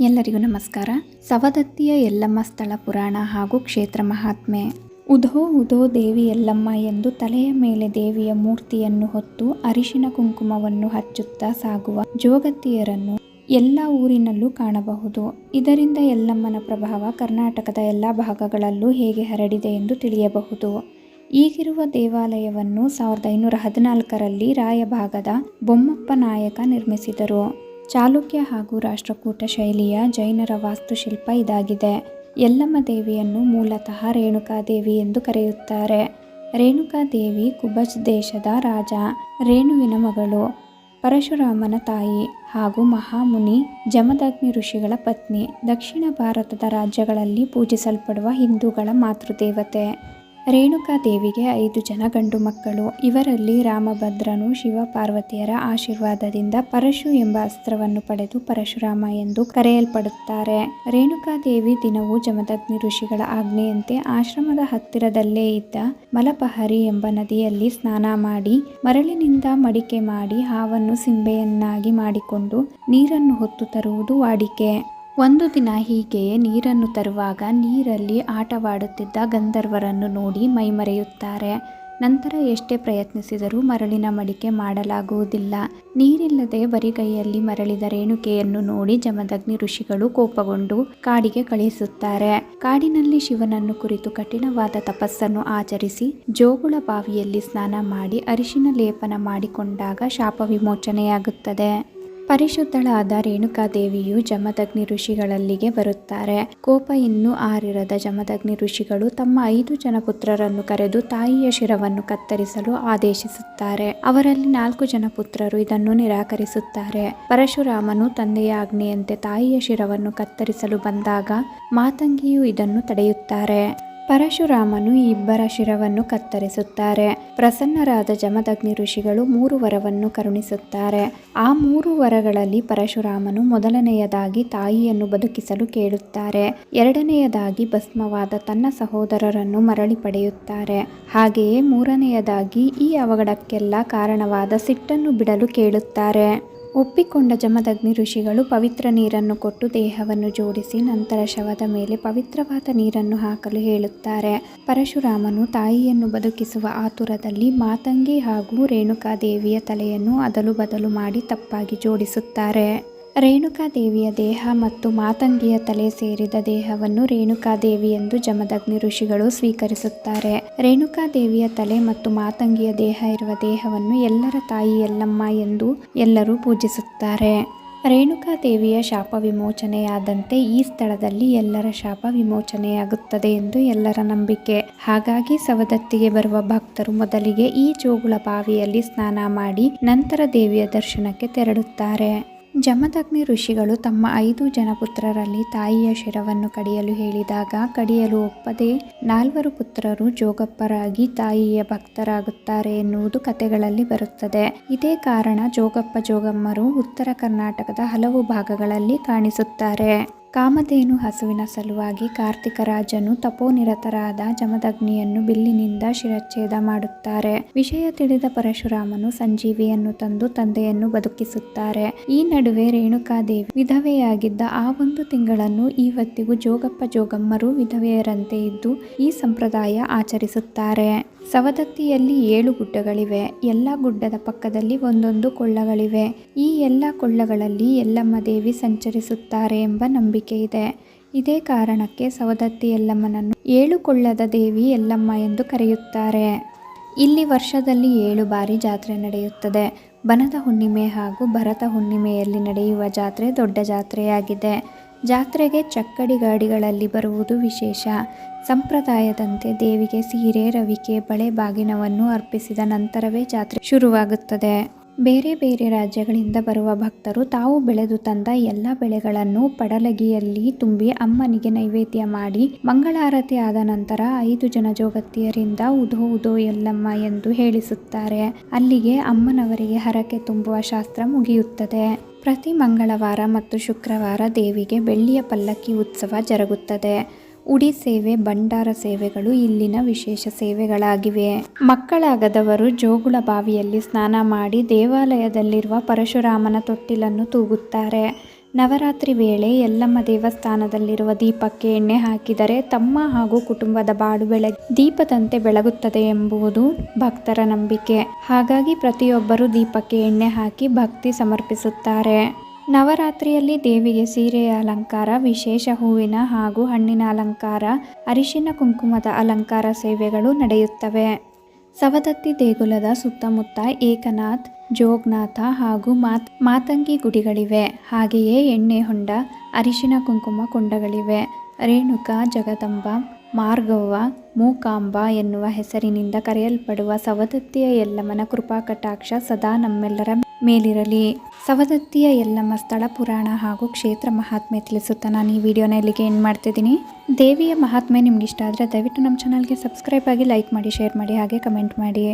ಎಲ್ಲರಿಗೂ ನಮಸ್ಕಾರ. ಸವದತ್ತಿಯ ಯಲ್ಲಮ್ಮ ಸ್ಥಳ ಪುರಾಣ ಹಾಗೂ ಕ್ಷೇತ್ರ ಮಹಾತ್ಮೆ. ಉಧೋ ಉಧೋ ದೇವಿ ಯಲ್ಲಮ್ಮ ಎಂದು ತಲೆಯ ಮೇಲೆ ದೇವಿಯ ಮೂರ್ತಿಯನ್ನು ಹೊತ್ತು ಅರಿಶಿನ ಕುಂಕುಮವನ್ನು ಹಚ್ಚುತ್ತಾ ಸಾಗುವ ಜೋಗತಿಯರನ್ನು ಎಲ್ಲ ಊರಿನಲ್ಲೂ ಕಾಣಬಹುದು. ಇದರಿಂದ ಯಲ್ಲಮ್ಮನ ಪ್ರಭಾವ ಕರ್ನಾಟಕದ ಎಲ್ಲ ಭಾಗಗಳಲ್ಲೂ ಹೇಗೆ ಹರಡಿದೆ ಎಂದು ತಿಳಿಯಬಹುದು. ಈಗಿರುವ ದೇವಾಲಯವನ್ನು ಸಾವಿರದ ಐನೂರ ಹದಿನಾಲ್ಕರಲ್ಲಿ ರಾಯಭಾಗದ ಬೊಮ್ಮಪ್ಪ ನಾಯಕ ನಿರ್ಮಿಸಿದರು. ಚಾಲುಕ್ಯ ಹಾಗೂ ರಾಷ್ಟ್ರಕೂಟ ಶೈಲಿಯ ಜೈನರ ವಾಸ್ತುಶಿಲ್ಪ ಇದಾಗಿದೆ. ಯಲ್ಲಮ್ಮ ದೇವಿಯನ್ನು ಮೂಲತಃ ರೇಣುಕಾದೇವಿ ಎಂದು ಕರೆಯುತ್ತಾರೆ. ರೇಣುಕಾದೇವಿ ಕುಬಜ್ ದೇಶದ ರಾಜ, ರೇಣುವಿನ ಮಗಳು, ಪರಶುರಾಮನ ತಾಯಿ ಹಾಗೂ ಮಹಾಮುನಿ, ಜಮದಗ್ನಿ ಋಷಿಗಳ ಪತ್ನಿ. ದಕ್ಷಿಣ ಭಾರತದ ರಾಜ್ಯಗಳಲ್ಲಿ ಪೂಜಿಸಲ್ಪಡುವ ಹಿಂದೂಗಳ ಮಾತೃದೇವತೆ. ರೇಣುಕಾದೇವಿಗೆ ಐದು ಜನ ಗಂಡು ಮಕ್ಕಳು. ಇವರಲ್ಲಿ ರಾಮಭದ್ರನು ಶಿವ ಪಾರ್ವತಿಯರ ಆಶೀರ್ವಾದದಿಂದ ಪರಶು ಎಂಬ ಅಸ್ತ್ರವನ್ನು ಪಡೆದು ಪರಶುರಾಮ ಎಂದು ಕರೆಯಲ್ಪಡುತ್ತಾರೆ. ರೇಣುಕಾದೇವಿ ದಿನವೂ ಜಮದಗ್ನಿ ಋಷಿಗಳ ಆಜ್ಞೆಯಂತೆ ಆಶ್ರಮದ ಹತ್ತಿರದಲ್ಲೇ ಇದ್ದ ಮಲಪಹರಿ ಎಂಬ ನದಿಯಲ್ಲಿ ಸ್ನಾನ ಮಾಡಿ, ಮರಳಿನಿಂದ ಮಡಿಕೆ ಮಾಡಿ ಹಾವನ್ನು ಸಿಂಬೆಯನ್ನಾಗಿ ಮಾಡಿಕೊಂಡು ನೀರನ್ನು ಹೊತ್ತು ತರುವುದು ವಾಡಿಕೆ. ಒಂದು ದಿನ ಹೀಗೆಯೇ ನೀರನ್ನು ತರುವಾಗ ನೀರಲ್ಲಿ ಆಟವಾಡುತ್ತಿದ್ದ ಗಂಧರ್ವರನ್ನು ನೋಡಿ ಮೈಮರೆಯುತ್ತಾರೆ. ನಂತರ ಎಷ್ಟೇ ಪ್ರಯತ್ನಿಸಿದರೂ ಮರಳಿನ ಮಡಿಕೆ ಮಾಡಲಾಗುವುದಿಲ್ಲ. ನೀರಿಲ್ಲದೆ ಬರಿಗೈಯಲ್ಲಿ ಮರಳಿದ ರೇಣುಕೆಯನ್ನು ನೋಡಿ ಜಮದಗ್ನಿ ಋಷಿಗಳು ಕೋಪಗೊಂಡು ಕಾಡಿಗೆ ಕಳುಹಿಸುತ್ತಾರೆ ಕಾಡಿನಲ್ಲಿ ಶಿವನನ್ನು ಕುರಿತು ಕಠಿಣವಾದ ತಪಸ್ಸನ್ನು ಆಚರಿಸಿ ಜೋಗುಳ ಬಾವಿಯಲ್ಲಿ ಸ್ನಾನ ಮಾಡಿ ಅರಿಶಿನ ಲೇಪನ ಮಾಡಿಕೊಂಡಾಗ ಶಾಪ ವಿಮೋಚನೆಯಾಗುತ್ತದೆ. ಪರಿಶುದ್ಧಳಾದ ರೇಣುಕಾದೇವಿಯು ಜಮದಗ್ನಿ ಋಷಿಗಳಲ್ಲಿಗೆ ಬರುತ್ತಾರೆ. ಕೋಪ ಇನ್ನೂ ಆರಿರದ ಜಮದಗ್ನಿ ಋಷಿಗಳು ತಮ್ಮ ಐದು ಜನ ಪುತ್ರರನ್ನು ಕರೆದು ತಾಯಿಯ ಶಿರವನ್ನು ಕತ್ತರಿಸಲು ಆದೇಶಿಸುತ್ತಾರೆ. ಅವರಲ್ಲಿ ನಾಲ್ಕು ಜನ ಪುತ್ರರು ಇದನ್ನು ನಿರಾಕರಿಸುತ್ತಾರೆ. ಪರಶುರಾಮನು ತಂದೆಯ ಆಜ್ಞೆಯಂತೆ ತಾಯಿಯ ಶಿರವನ್ನು ಕತ್ತರಿಸಲು ಬಂದಾಗ ಮಾತಂಗಿಯು ಇದನ್ನು ತಡೆಯುತ್ತಾರೆ. ಪರಶುರಾಮನು ಇಬ್ಬರ ಶಿರವನ್ನು ಕತ್ತರಿಸುತ್ತಾರೆ. ಪ್ರಸನ್ನರಾದ ಜಮದಗ್ನಿ ಋಷಿಗಳು ಮೂರು ವರವನ್ನು ಕರುಣಿಸುತ್ತಾರೆ. ಆ ಮೂರು ವರಗಳಲ್ಲಿ ಪರಶುರಾಮನು ಮೊದಲನೆಯದಾಗಿ ತಾಯಿಯನ್ನು ಬದುಕಿಸಲು ಕೇಳುತ್ತಾರೆ. ಎರಡನೆಯದಾಗಿ ಭಸ್ಮವಾದ ತನ್ನ ಸಹೋದರರನ್ನು ಮರಳಿ ಪಡೆಯುತ್ತಾರೆ. ಹಾಗೆಯೇ ಮೂರನೆಯದಾಗಿ ಈ ಅವಘಡಕ್ಕೆಲ್ಲ ಕಾರಣವಾದ ಸಿಟ್ಟನ್ನು ಬಿಡಲು ಕೇಳುತ್ತಾರೆ. ಒಪ್ಪಿಕೊಂಡ ಜಮದಗ್ನಿ ಋಷಿಗಳು ಪವಿತ್ರ ನೀರನ್ನು ಕೊಟ್ಟು ದೇಹವನ್ನು ಜೋಡಿಸಿ ನಂತರ ಶವದ ಮೇಲೆ ಪವಿತ್ರವಾದ ನೀರನ್ನು ಹಾಕಲು ಹೇಳುತ್ತಾರೆ. ಪರಶುರಾಮನು ತಾಯಿಯನ್ನು ಬದುಕಿಸುವ ಆತುರದಲ್ಲಿ ಮಾತಂಗಿ ಹಾಗೂ ರೇಣುಕಾದೇವಿಯ ತಲೆಯನ್ನು ಅದಲು ಬದಲು ಮಾಡಿ ತಪ್ಪಾಗಿ ಜೋಡಿಸುತ್ತಾರೆ. ರೇಣುಕಾದೇವಿಯ ದೇಹ ಮತ್ತು ಮಾತಂಗಿಯ ತಲೆ ಸೇರಿದ ದೇಹವನ್ನು ರೇಣುಕಾದೇವಿ ಎಂದು ಜಮದಗ್ನಿ ಋಷಿಗಳು ಸ್ವೀಕರಿಸುತ್ತಾರೆ. ರೇಣುಕಾದೇವಿಯ ತಲೆ ಮತ್ತು ಮಾತಂಗಿಯ ದೇಹ ಇರುವ ದೇಹವನ್ನು ಎಲ್ಲರ ತಾಯಿ ಎಲ್ಲಮ್ಮ ಎಂದು ಎಲ್ಲರೂ ಪೂಜಿಸುತ್ತಾರೆ. ರೇಣುಕಾದೇವಿಯ ಶಾಪ ವಿಮೋಚನೆಯಾದಂತೆ ಈ ಸ್ಥಳದಲ್ಲಿ ಎಲ್ಲರ ಶಾಪ ವಿಮೋಚನೆಯಾಗುತ್ತದೆ ಎಂದು ಎಲ್ಲರ ನಂಬಿಕೆ. ಹಾಗಾಗಿ ಸವದತ್ತಿಗೆ ಬರುವ ಭಕ್ತರು ಮೊದಲಿಗೆ ಈ ಜೋಗುಳ ಬಾವಿಯಲ್ಲಿ ಸ್ನಾನ ಮಾಡಿ ನಂತರ ದೇವಿಯ ದರ್ಶನಕ್ಕೆ ತೆರಳುತ್ತಾರೆ. ಜಮದಗ್ನಿ ಋಷಿಗಳು ತಮ್ಮ ಐದು ಜನ ಪುತ್ರರಲ್ಲಿ ತಾಯಿಯ ಶಿರವನ್ನು ಕಡಿಯಲು ಹೇಳಿದಾಗ, ಕಡಿಯಲು ಒಪ್ಪದೆ ನಾಲ್ವರು ಪುತ್ರರು ಜೋಗಪ್ಪರಾಗಿ ತಾಯಿಯ ಭಕ್ತರಾಗುತ್ತಾರೆ ಎನ್ನುವುದು ಕಥೆಗಳಲ್ಲಿ ಬರುತ್ತದೆ. ಇದೇ ಕಾರಣ ಜೋಗಪ್ಪ ಜೋಗಮ್ಮರು ಉತ್ತರ ಕರ್ನಾಟಕದ ಹಲವು ಭಾಗಗಳಲ್ಲಿ ಕಾಣಿಸುತ್ತಾರೆ. ಕಾಮಧೇನು ಹಸುವಿನ ಸಲುವಾಗಿ ಕಾರ್ತಿಕ ರಾಜನು ತಪೋನಿರತರಾದ ಜಮದಗ್ನಿಯನ್ನು ಬಿಲ್ಲಿನಿಂದ ಶಿರಚ್ಛೇದ ಮಾಡುತ್ತಾರೆ. ವಿಷಯ ತಿಳಿದ ಪರಶುರಾಮನು ಸಂಜೀವಿಯನ್ನು ತಂದು ತಂದೆಯನ್ನು ಬದುಕಿಸುತ್ತಾರೆ. ಈ ನಡುವೆ ರೇಣುಕಾದೇವಿ ವಿಧವೆಯಾಗಿದ್ದ ಆ ಒಂದು ತಿಂಗಳನ್ನು ಇವತ್ತಿಗೂ ಜೋಗಪ್ಪ ಜೋಗಮ್ಮರು ವಿಧವೆಯರಂತೆ ಇದ್ದು ಈ ಸಂಪ್ರದಾಯ ಆಚರಿಸುತ್ತಾರೆ. ಸವದತ್ತಿಯಲ್ಲಿ ಏಳು ಗುಡ್ಡಗಳಿವೆ. ಎಲ್ಲ ಗುಡ್ಡದ ಪಕ್ಕದಲ್ಲಿ ಒಂದೊಂದು ಕೊಳ್ಳಗಳಿವೆ. ಈ ಎಲ್ಲ ಕೊಳ್ಳಗಳಲ್ಲಿ ಯಲ್ಲಮ್ಮ ದೇವಿ ಸಂಚರಿಸುತ್ತಾರೆ ಎಂಬ ನಂಬಿಕೆ ಇದೆ. ಇದೇ ಕಾರಣಕ್ಕೆ ಸವದತ್ತಿ ಯಲ್ಲಮ್ಮನನ್ನು ಏಳು ಕೊಳ್ಳದ ದೇವಿ ಯಲ್ಲಮ್ಮ ಎಂದು ಕರೆಯುತ್ತಾರೆ. ಇಲ್ಲಿ ವರ್ಷದಲ್ಲಿ ಏಳು ಬಾರಿ ಜಾತ್ರೆ ನಡೆಯುತ್ತದೆ. ಬನದ ಹುಣ್ಣಿಮೆ ಹಾಗೂ ಭರತ ಹುಣ್ಣಿಮೆಯಲ್ಲಿ ನಡೆಯುವ ಜಾತ್ರೆ ದೊಡ್ಡ ಜಾತ್ರೆಯಾಗಿದೆ. ಜಾತ್ರೆಗೆ ಚಕ್ಕಡಿ ಗಾಡಿಗಳಲ್ಲಿ ಬರುವುದು ವಿಶೇಷ. ಸಂಪ್ರದಾಯದಂತೆ ದೇವಿಗೆ ಸೀರೆ, ರವಿಕೆ, ಬಳೆ ಬಾಗಿನವನ್ನು ಅರ್ಪಿಸಿದ ನಂತರವೇ ಜಾತ್ರೆ ಶುರುವಾಗುತ್ತದೆ. ಬೇರೆ ಬೇರೆ ರಾಜ್ಯಗಳಿಂದ ಬರುವ ಭಕ್ತರು ತಾವು ಬೆಳೆದು ತಂದ ಎಲ್ಲ ಬೆಳೆಗಳನ್ನು ಪಡಲಗಿಯಲ್ಲಿ ತುಂಬಿ ಅಮ್ಮನಿಗೆ ನೈವೇದ್ಯ ಮಾಡಿ ಮಂಗಳಾರತಿ ಆದ ನಂತರ ಐದು ಜನ ಜೋಗತಿಯರಿಂದ ಉದೋ ಉದೋ ಎಲ್ಲಮ್ಮ ಎಂದು ಹೇಳಿಸುತ್ತಾರೆ. ಅಲ್ಲಿಗೆ ಅಮ್ಮನವರಿಗೆ ಹರಕೆ ತುಂಬುವ ಶಾಸ್ತ್ರ ಮುಗಿಯುತ್ತದೆ. ಪ್ರತಿ ಮಂಗಳವಾರ ಮತ್ತು ಶುಕ್ರವಾರ ದೇವಿಗೆ ಬೆಳ್ಳಿಯ ಪಲ್ಲಕ್ಕಿ ಉತ್ಸವ ಜರುಗುತ್ತದೆ. ಉಡಿ ಸೇವೆ, ಭಂಡಾರ ಸೇವೆಗಳು ಇಲ್ಲಿನ ವಿಶೇಷ ಸೇವೆಗಳಾಗಿವೆ. ಮಕ್ಕಳಾಗದವರು ಜೋಗುಳ ಬಾವಿಯಲ್ಲಿ ಸ್ನಾನ ಮಾಡಿ ದೇವಾಲಯದಲ್ಲಿರುವ ಪರಶುರಾಮನ ತೊಟ್ಟಿಲನ್ನು ತೂಗುತ್ತಾರೆ. ನವರಾತ್ರಿ ವೇಳೆ ಯಲ್ಲಮ್ಮ ದೇವಸ್ಥಾನದಲ್ಲಿರುವ ದೀಪಕ್ಕೆ ಎಣ್ಣೆ ಹಾಕಿದರೆ ತಮ್ಮ ಹಾಗೂ ಕುಟುಂಬದ ಬಾಡು ಬೆಳಗ್ ದೀಪದಂತೆ ಬೆಳಗುತ್ತದೆ ಎಂಬುದು ಭಕ್ತರ ನಂಬಿಕೆ. ಹಾಗಾಗಿ ಪ್ರತಿಯೊಬ್ಬರು ದೀಪಕ್ಕೆ ಎಣ್ಣೆ ಹಾಕಿ ಭಕ್ತಿ ಸಮರ್ಪಿಸುತ್ತಾರೆ. ನವರಾತ್ರಿಯಲ್ಲಿ ದೇವಿಗೆ ಸೀರೆಯ ಅಲಂಕಾರ, ವಿಶೇಷ ಹೂವಿನ ಹಾಗೂ ಹಣ್ಣಿನ ಅಲಂಕಾರ, ಅರಿಶಿನ ಕುಂಕುಮದ ಅಲಂಕಾರ ಸೇವೆಗಳು ನಡೆಯುತ್ತವೆ. ಸವದತ್ತಿ ದೇಗುಲದ ಸುತ್ತಮುತ್ತ ಏಕನಾಥ್ ಜೋಗ್ನಾಥ ಹಾಗೂ ಮಾತ್, ಮಾತಂಗಿ ಗುಡಿಗಳಿವೆ. ಹಾಗೆಯೇ ಎಣ್ಣೆ ಹೊಂಡ, ಅರಿಶಿನ ಕುಂಕುಮ ಕೊಂಡಗಳಿವೆ. ರೇಣುಕಾ, ಜಗದಂಬ, ಮಾರ್ಗವ್ವ, ಮೂಕಾಂಬ ಎನ್ನುವ ಹೆಸರಿನಿಂದ ಕರೆಯಲ್ಪಡುವ ಸವದತ್ತಿಯ ಎಲ್ಲಮ್ಮನ ಕೃಪಾ ಕಟಾಕ್ಷ ಸದಾ ನಮ್ಮೆಲ್ಲರ ಮೇಲಿರಲಿ. ಸವದತ್ತಿಯ ಎಲ್ಲಮ್ಮ ಸ್ಥಳ ಪುರಾಣ ಹಾಗೂ ಕ್ಷೇತ್ರ ಮಹಾತ್ಮೆ ತಿಳಿಸುತ್ತಾ ನಾನು ಈ ವಿಡಿಯೋನ ಇಲ್ಲಿಗೆ ಏನು ಮಾಡ್ತಿದ್ದೀನಿ. ದೇವಿಯ ಮಹಾತ್ಮೆ ನಿಮ್ಗೆ ಇಷ್ಟ ಆದರೆ ದಯವಿಟ್ಟು ನಮ್ಮ ಚಾನಲ್ಗೆ ಸಬ್ಸ್ಕ್ರೈಬ್ ಆಗಿ ಲೈಕ್ ಮಾಡಿ ಶೇರ್ ಮಾಡಿ, ಹಾಗೆ ಕಮೆಂಟ್ ಮಾಡಿ.